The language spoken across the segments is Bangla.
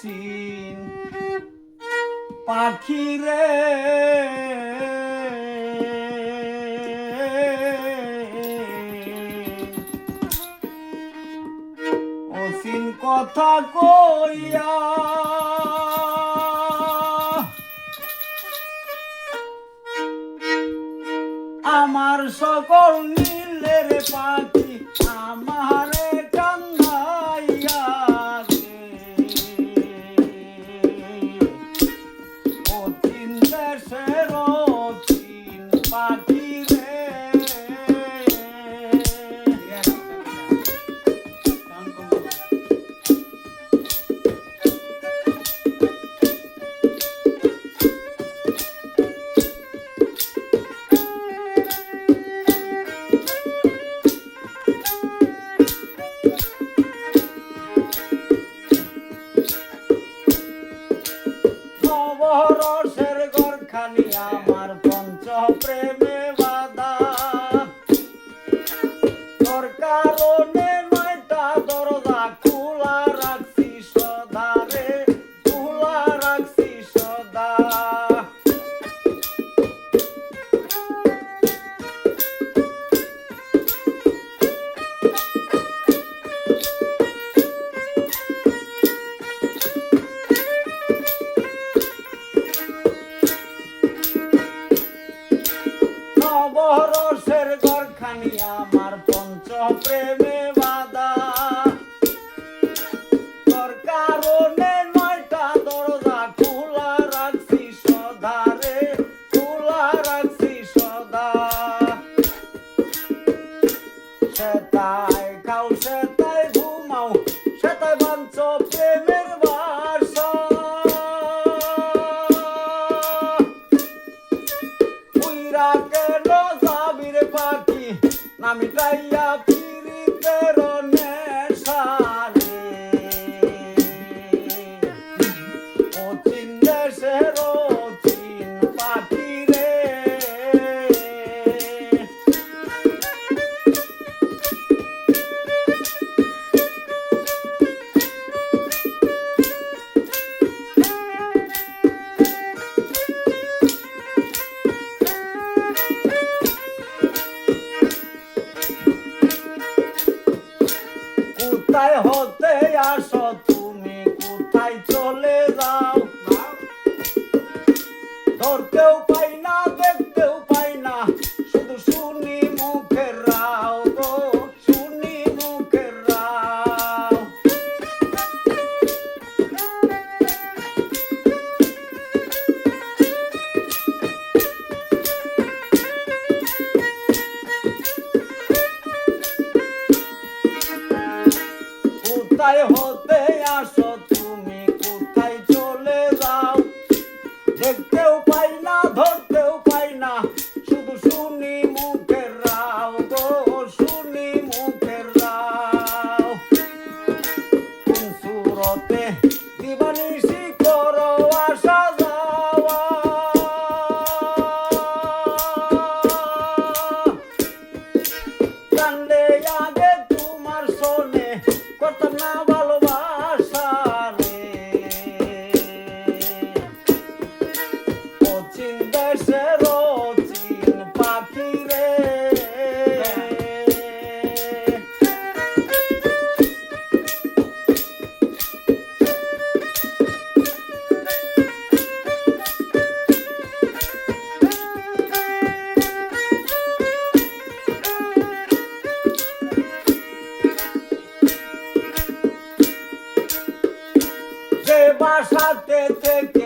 চিন পাখি রে। অসীন কথা কইয়া আমার সকল নীলের পাখি আমারে পঞ্চ গরখানি আমার পঞ্চ প্রেমে বাদা তোর কারণে নয়টা দরজা খোলা রাখছি সদা নামি হতে কোথায় হতে আসো? তুমি কোথায় চলে যাও? দেখতেও পাই না, ধরতেও পাই না। শুধু শুনি মুখের রাও গো, শুনি মুখের রাও। কোন সুরতে দিবানিসি করো আসা যাওয়া? জানলে আগে তোমার শোনে কত না বাসাতে থেকে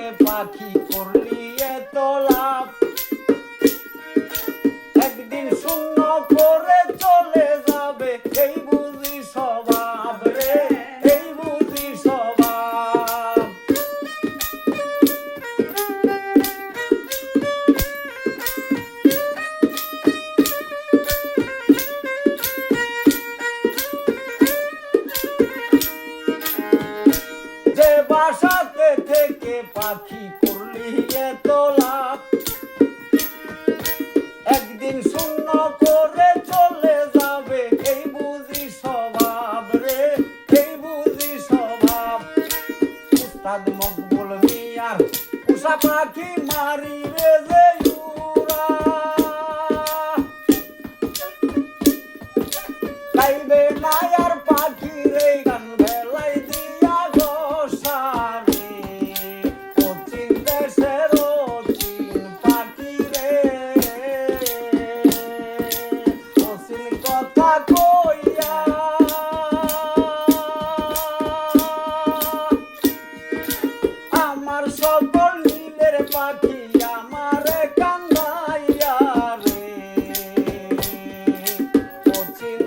বাসাতে থেকে পাখি করলি তোলা একদিন শূন্য করে চলে যাবে, এই বুঝি স্বভাব রে, এই বুঝি স্বভাব। উস্তাদ মকবুল মিয়ার উষা পাখি মারি রে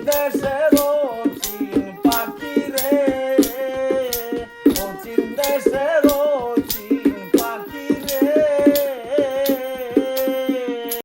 দেশের